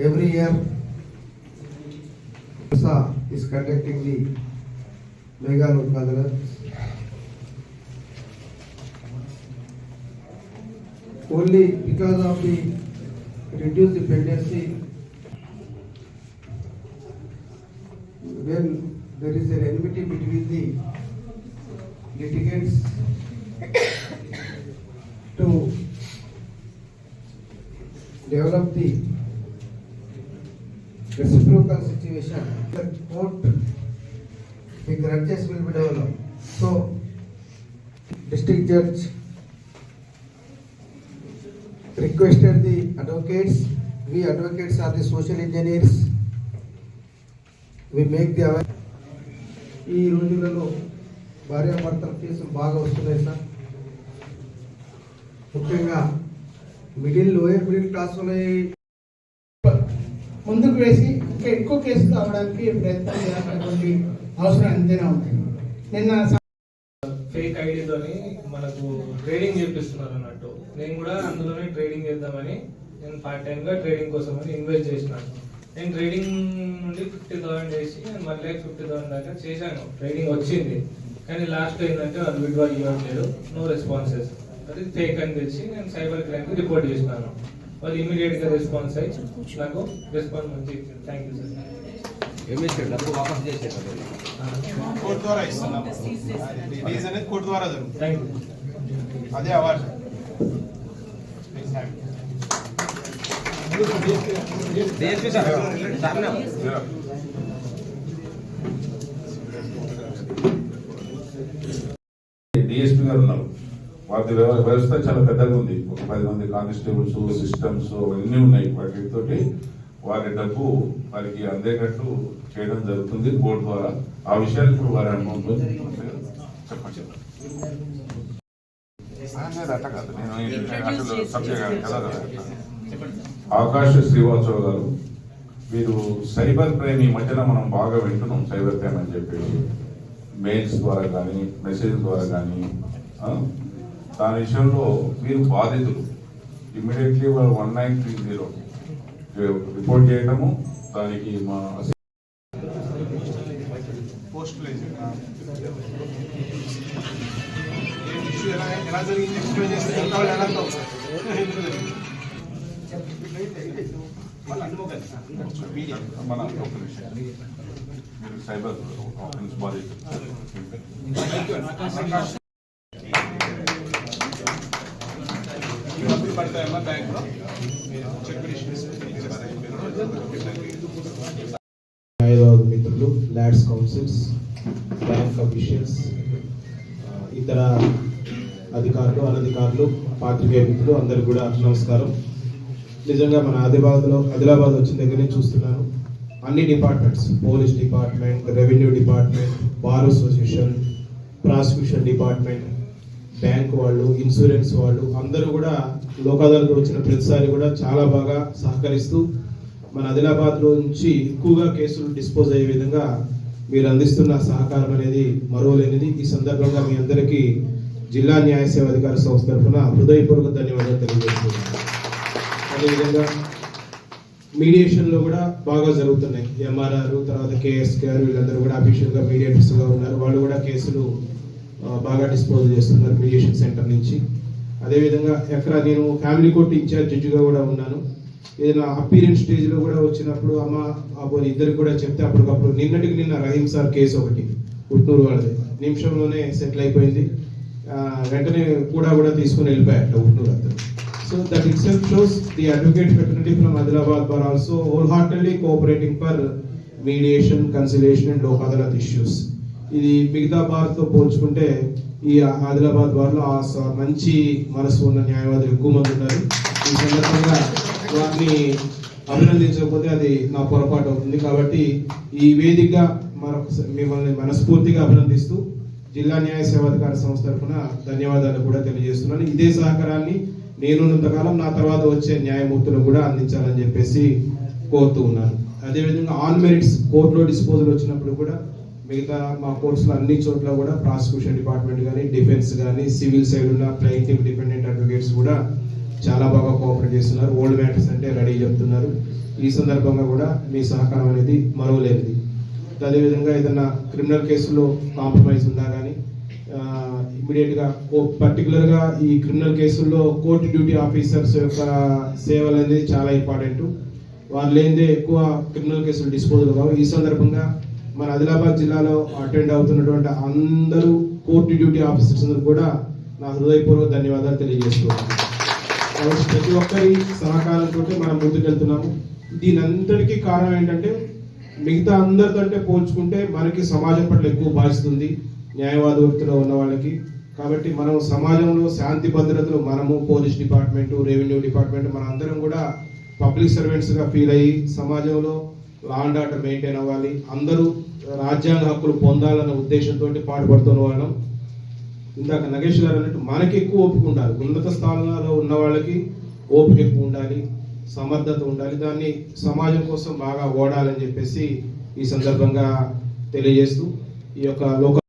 every year IMSA is conducting the mega Lok Only because of the reduced dependency when there is an enmity between the litigants to develop the support the grudges will be develop so district judge requested the advocates we advocates are the social engineers we make the aware ఈ రోజులలో భార్యాభర్తల కేసులు బాగా వస్తున్నాయి sir. ముఖ్యంగా middle lower middle class ముందుకు వేసి ఇంకా ఎక్కువ కేసులు అవడానికి ప్రయత్నం చేయాలనేటువంటి అవసరం ఎంతైనా ఉంది. నిన్న ఫేక్ ఐడితోని మనకు ట్రేడింగ్ చేపిస్తున్నారు అన్నట్టు. నేను కూడా అందులోనే ట్రేడింగ్ చేద్దామని నేను పార్ట్ టైంగా ట్రేడింగ్ కోసం అని ఇన్వెస్ట్ చేసినాను నేను ట్రేడింగ్ నుండి ఫిఫ్టీ థౌసండ్ చేసి నేను ఫిఫ్టీ థౌసండ్ దాకా చేశాను. ట్రేడింగ్ వచ్చింది. కానీ లాస్ట్ ఏంటంటే వాళ్ళు విడ్వా ఇవ్వట్లేదు. నో రెస్పాన్సెస్ అది ఫేక్ అని తెచ్చి నేను సైబర్ క్రైమ్కి రిపోర్ట్ చేసినాను. వాళ్ళు ఇమీడియట్గా రెస్పాన్స్ అయ్యి నాకు రెస్పాన్స్ మంచి థ్యాంక్ యూ సార్ ఏం చేశాడు డబ్బు వాపస్ చేశాడు కోర్టు ద్వారా ఇస్తున్నాం రిలీజ్ అనేది కోర్టు ద్వారా జరుగుతుంది అదే అవార్డు సార్ డిఎస్పీ గారు ఉన్నారు. వాటి వ్యవస్థ చాలా పెద్దగా ఉంది ఒక పది మంది కానిస్టేబుల్స్ సిస్టమ్స్ అవన్నీ ఉన్నాయి. వాటితోటి వారి డబ్బు వారికి అందేటట్టు చేయడం జరుగుతుంది బోర్డు ద్వారా. ఆ విషయాలు ఇప్పుడు వారి అనుభవంలో చెప్పండి. ఆ, లేదు, కాదు. నేను సబ్జెక్ట్ కదా ఆకాశ శ్రీవాత్సవ్ గారు మీరు సైబర్ క్రైమ్ ఈ మధ్యన మనం బాగా వింటున్నాం. సైబర్ క్రైమ్ అని చెప్పేసి మెయిల్స్ ద్వారా కానీ మెసేజ్ ద్వారా కానీ దాని విషయంలో వీరు బాధితులు. ఇమ్మీడియట్లీ వాళ్ళు one nine three zero report చేయడము దానికి మా పోస్ట్ ప్లేస్ ఏ ఇష్యూ ఎలా ఎలా జరిగింది? ఎక్స్ప్లెయిన్ చేస్తే ఎంత వాళ్ళు ఎలా అవుతారు? మీడియా. మన ఒక విషయం. మీరు సైబర్ ఆఫెన్స్ బాధితులు. ఈ డబ్బులు పడతాయమ్మా మిత్రులు ల్యాడ్స్ కౌన్సిల్స్ బ్యాంక్ అఫీషియల్స్ ఇతర అధికారులు అనధికారులు పాత్రికేయ మిత్రులు అందరికి కూడా నమస్కారం. నిజంగా మన ఆదిలాబాద్లో ఆదిలాబాద్ వచ్చిన దగ్గర నుంచి చూస్తున్నాను. అన్ని departments police department revenue department bar association prosecution department bank వాళ్ళు ఇన్సూరెన్స్ వాళ్ళు అందరూ కూడా లోకాదాలకు వచ్చిన ప్రతిసారి కూడా చాలా బాగా సహకరిస్తూ మన ఆదిలాబాద్లో నుంచి ఎక్కువగా కేసులు డిస్పోజ్ అయ్యే విధంగా మీరు అందిస్తున్న సహకారం అనేది మరోలేనిది. ఈ సందర్భంగా మీ అందరికీ జిల్లా న్యాయ సేవ అధికార సంస్థ తరఫున హృదయపూర్వక ధన్యవాదాలు తెలియజేస్తున్నాను. అదేవిధంగా మీడియేషన్లో కూడా బాగా జరుగుతున్నాయి. ఎంఆర్ఆర్ తర్వాత కేఎస్ గారు వీళ్ళందరూ కూడా అఫీషియల్గా మీడియేటర్స్గా ఉన్నారు. వాళ్ళు కూడా కేసులు బాగా డిస్పోజ్ చేస్తున్నారు మీడియేషన్ సెంటర్ నుంచి. అదేవిధంగా ఎక్కడ నేను ఫ్యామిలీ కోర్టు ఇన్ఛార్జ్ జడ్జిగా కూడా ఉన్నాను. ఏదైనా అపీరెన్స్ స్టేజ్లో కూడా వచ్చినప్పుడు అమ్మ అప్పుడు ఇద్దరికి కూడా చెప్తే అప్పటికప్పుడు నిన్నటికి నిన్న రహీం సార్ కేసు ఒకటి పుట్నూరు వాళ్ళది. నిమిషంలోనే సెటిల్ అయిపోయింది. వెంటనే కూడా కూడా తీసుకుని వెళ్ళిపోయాట ఉట్నూరు అతను so that itself shows the advocate fraternity from Adilabad bar also wholeheartedly cooperating for mediation conciliation and Lok Adalat issues ఇది మిగతా బార్ పోల్చుకుంటే ఈ ఆదిలాబాద్ బార్ ఆ స- మంచి మనసు ఉన్న న్యాయవాదులు ఎక్కువ మంది ఉన్నారు. ఈ సందర్భంగా వారిని అభినందించకపోతే అది నా పొరపాటు అవుతుంది. కాబట్టి ఈ వేదికగా మరొకసారి మిమ్మల్ని మనస్ఫూర్తిగా అభినందిస్తూ జిల్లా న్యాయ సేవాధికార సంస్థ తరఫున ధన్యవాదాలు కూడా తెలియజేస్తున్నాను. ఇదే సహకారాన్ని నేనున్నంతకాలం నా తర్వాత వచ్చే న్యాయమూర్తులు కూడా అందించాలని చెప్పేసి కోరుతూ ఉన్నాను. అదేవిధంగా ఆన్ మెరిట్స్ కోర్టులో డిస్పోజల్ వచ్చినప్పుడు కూడా మిగతా మా కోర్సులో అన్ని చోట్ల కూడా ప్రాసిక్యూషన్ డిపార్ట్మెంట్ కానీ డిఫెన్స్ కానీ సివిల్ సైడ్ ఉన్న ప్లైంటివ్ డిపెండెంట్ అడ్వకేట్స్ కూడా చాలా బాగా కోఆపరేట్ చేస్తున్నారు. ఓల్డ్ మ్యాటర్స్ అంటే రెడీ చెప్తున్నారు. ఈ సందర్భంగా కూడా మీ సహకారం అనేది మరవలేనిది అదేవిధంగా ఏదైనా క్రిమినల్ కేసులో కాంప్రమైజ్ ఉన్నా కానీ ఇమీడియట్గా పర్టికులర్గా ఈ క్రిమినల్ కేసుల్లో కోర్టు డ్యూటీ ఆఫీసర్స్ యొక్క సేవలు అనేది చాలా ఇంపార్టెంట్ వారు లేనిదే ఎక్కువ క్రిమినల్ కేసులు డిస్పోజల్ కావు. ఈ సందర్భంగా మన ఆదిలాబాద్ జిల్లాలో అటెండ్ అవుతున్నటువంటి అందరూ కోర్టు డ్యూటీ ఆఫీసర్స్ కూడా నా హృదయపూర్వక ధన్యవాదాలు తెలియజేస్తున్నాను కాబట్టి ప్రతి ఒక్కరి సహకారంతో మనం ముందుకెళ్తున్నాము. దీని అంతటికీ కారణం ఏంటంటే మిగతా అందరికంటే పోల్చుకుంటే మనకి సమాజం పట్ల ఎక్కువ బాధిస్తుంది న్యాయవాద వృత్తిలో ఉన్న వాళ్ళకి. కాబట్టి మనం సమాజంలో శాంతి భద్రతలు మనము పోలీస్ డిపార్ట్మెంటు రెవెన్యూ డిపార్ట్మెంట్ మన అందరం కూడా పబ్లిక్ సర్వెంట్స్గా ఫీల్ అయ్యి సమాజంలో లా అండ్ ఆర్డర్ మెయింటైన్ అవ్వాలి. అందరూ రాజ్యాంగ హక్కులు పొందాలన్న ఉద్దేశంతో పాటుపడుతున్న వాళ్ళం. ఇందాక నగేష్ గారు అన్నట్టు మనకి ఎక్కువ ఓపిక ఉండాలి. ఉన్నత స్థానాల్లో ఉన్న వాళ్ళకి ఓపిక ఎక్కువ ఉండాలి. సమర్థత ఉండాలి. దాన్ని సమాజం కోసం బాగా ఓడాలని చెప్పేసి ఈ సందర్భంగా తెలియజేస్తూ ఈ యొక్క లోక